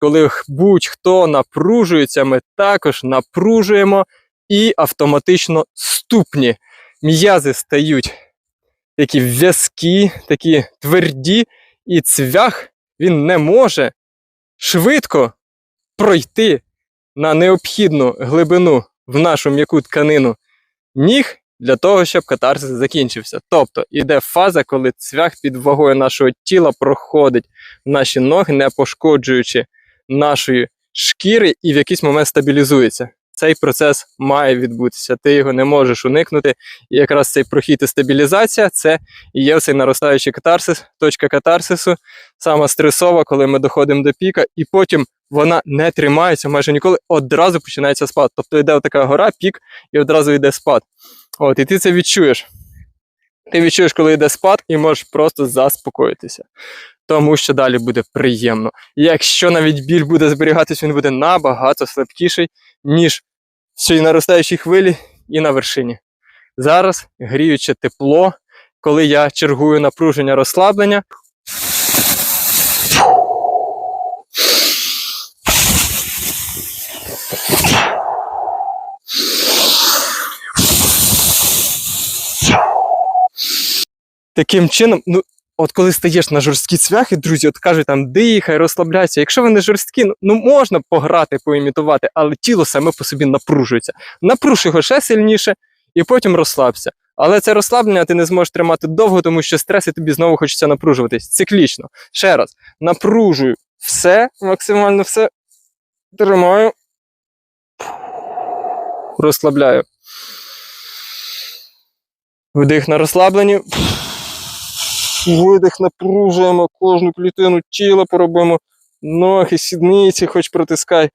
коли будь-хто напружується, ми також напружуємо і автоматично ступні. М'язи стають такі в'язкі, такі тверді, і цвях він не може швидко пройти на необхідну глибину в нашу м'яку тканину ніг для того, щоб катарсис закінчився. Тобто іде фаза, коли цвях під вагою нашого тіла проходить в наші ноги, не пошкоджуючи нашої шкіри, і в якийсь момент стабілізується. Цей процес має відбутися. Ти його не можеш уникнути. І якраз цей прохід і стабілізація це і є цей наростаючий катарсис, точка катарсису, сама стресова, коли ми доходимо до піка, і потім вона не тримається майже ніколи, одразу починається спад. Тобто йде така гора, пік, і одразу йде спад. От, і ти це відчуєш. Ти відчуєш, коли йде спад, і можеш просто заспокоїтися. Тому що далі буде приємно. Якщо навіть біль буде зберігатись, він буде набагато слабкіший, ніж в наростаючій хвилі і на вершині. Зараз гріюче тепло, коли я чергую напруження розслаблення. Таким чином, ну, от коли стаєш на жорсткі цвяхи, друзі, от кажуть там дихай, розслабляйся. Якщо вони жорсткі, ну, ну можна пограти, поімітувати, але тіло саме по собі напружується. Напруж його ще сильніше і потім розслабся. Але це розслаблення ти не зможеш тримати довго, тому що стрес і тобі знову хочеться напружуватись. Циклічно. Ще раз, напружую все, максимально все. Тримаю. Розслабляю. Вдих на розслабленні. Видих напружуємо кожну клітину тіла, поробимо ноги, сідниці, хоч протискай.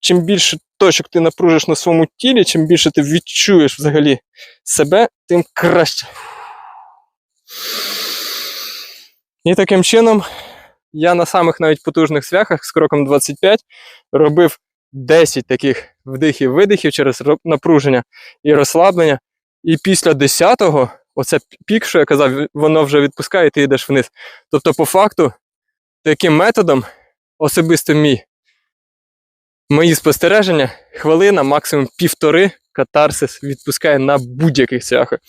Чим більше точок ти напружиш на своєму тілі, чим більше ти відчуєш взагалі себе, тим краще. І таким чином я на самих навіть потужних свяхах з кроком 25 робив 10 таких вдихів-видихів через напруження і розслаблення. І після 10-го, оце пік, що я казав, воно вже відпускає, і ти йдеш вниз. Тобто, по факту, таким методом, особисто мій, мої спостереження, хвилина, максимум півтори катарсис відпускає на будь-яких цвяхах.